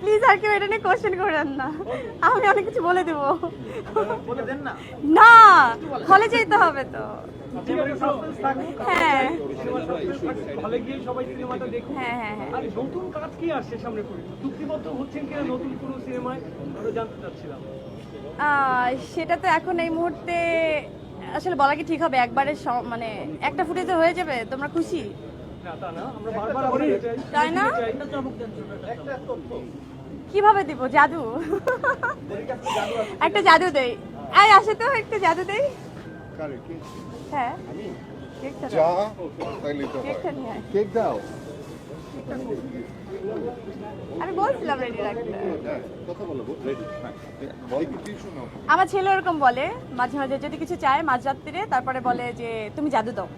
Please আর কেউ এটা নিয়ে কোশ্চেন করেন না। আমি অনেক কিছু বলে দেবো। না? হলে যেতে হবে তো। হ্যাঁ। হ্যাঁ হ্যাঁ হ্যাঁ। নতুন কাজ কি আসছে সামনে চুক্তিবদ্ধ হচ্ছেন কিনা নতুন কোনো সিনেমায় জানতে চাচ্ছিলাম। সেটা তো এখন এই মুহূর্তে আসলে বলা কি ঠিক হবে? একবারে মানে একটা ফুটেজে হয়ে যাবে? তোমরা খুশি? না? তা না আমরা বারবার বলতে চাই তাই না? কীভাবে দিব? জাদু? একটা জাদু দেই। এই আসে তো একটা জাদু দেই। হ্যাঁ। দাও। আয়। কেক আমি বলছিলাম রেডি রাখতে। হ্যাঁ। হ্যাঁ আমার ছেলে ওরকম বলে মাঝে মাঝে যদি কিছু চায় মাঝরাত্রিরে তারপরে বলে যে তুমি জাদু দাও।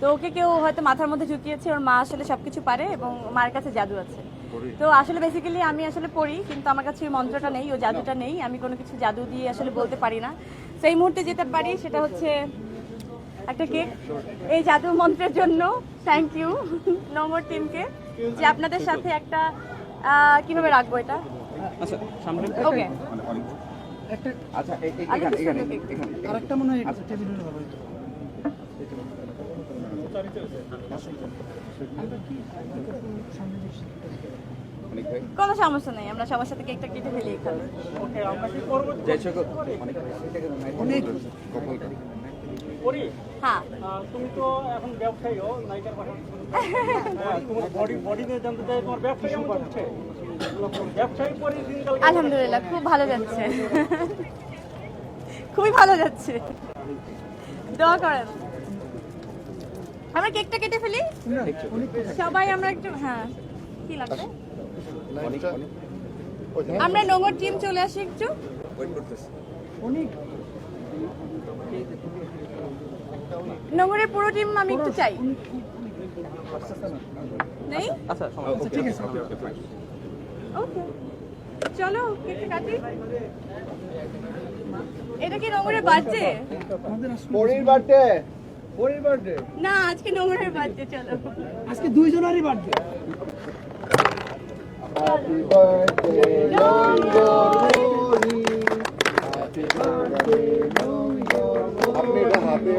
তো ওকে কেউ হয়তো মাথার মধ্যে ঢুকিয়েছে ওর মা আসলে সবকিছু পারে এবং মার কাছে জাদু আছে। তো আসলে বেসিক্যালি আমি আসলে পড়ি কিন্তু আমার কাছে ওই মন্ত্রটা নেই ও জাদুটা নেই। আমি কোনো কিছু জাদু দিয়ে আসলে বলতে পারি না। সেই মুহূর্তে যেতে পারি সেটা হচ্ছে একটা কেক এই জাদু মন্ত্রের জন্য থ্যাংক ইউ নম্বর টিমকে যে আপনাদের সাথে একটা কীভাবে রাখব এটা? ওকে মানে আচ্ছা এ- এ- আরেকটু এখানে এখানে এখানে আরেকটা মনে হয় টেবিলের হবে কোনো সমস্যা নেই আমরা সবার সাথে কেকটা কেটে ফেলি এখানে। হ্যাঁ। তুমি তো এখন ব্যবসায়ীও নায়িকার হ্যাঁ, তোমার বডি বডি নিয়ে জানতে চাই তোমার ব্যবসা কেমন চলছে? আলহামদুলিল্লাহ খুব ভালো যাচ্ছে। খুবই ভালো যাচ্ছে। দোয়া করেন। আমরা কেকটা কেটে ফেলি? সবাই আমরা একটু হ্যাঁ। কি লাগবে? আমরা নোংর টিম চলে আসি একটু। নোংরের পুরো টিম আমি একটু চাই। নেই? আচ্ছা ঠিক আছে। Okay okay fine okay. চলো কেকটা কাটি। এটা কি নোংরের বার্থডে? পরির বার্থডে। পরের বার্থডে না আজকে নোংরের বার্থডে চলো। আজকে দুইজনেরই বার্থডে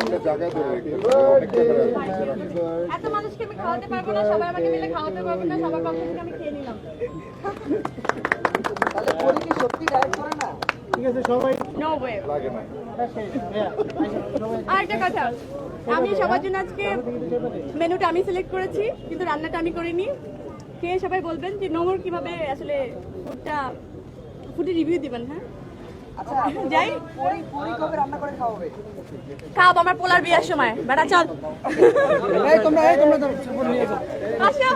একটা জায়গা ধরে রেখে অনেক ক্যামেরা এত মানুষকে আমি খাওয়াতে পারব না সবাই আমাকে মিলে খাওয়াতে পারব না সবার পক্ষ থেকে আমি খেয়ে নিলাম। ঠিক আছে সবাই নো ওয়ে লাগে না। আর একটা কথা আমি সবার জন্য আজকে মেনুটা আমি সিলেক্ট করেছি কিন্তু রান্নাটা আমি করিনি। খেয়ে সবাই বলবেন যে নোংর কীভাবে আসলে ফুডটা ফুডে রিভিউ দিবেন হ্যাঁ? যাই। খাওয়াবো? আমার পোলার বিয়ার সময়। বেটা চল। তোমরা তোমরা দাও, নিয়ে যাও। আসো।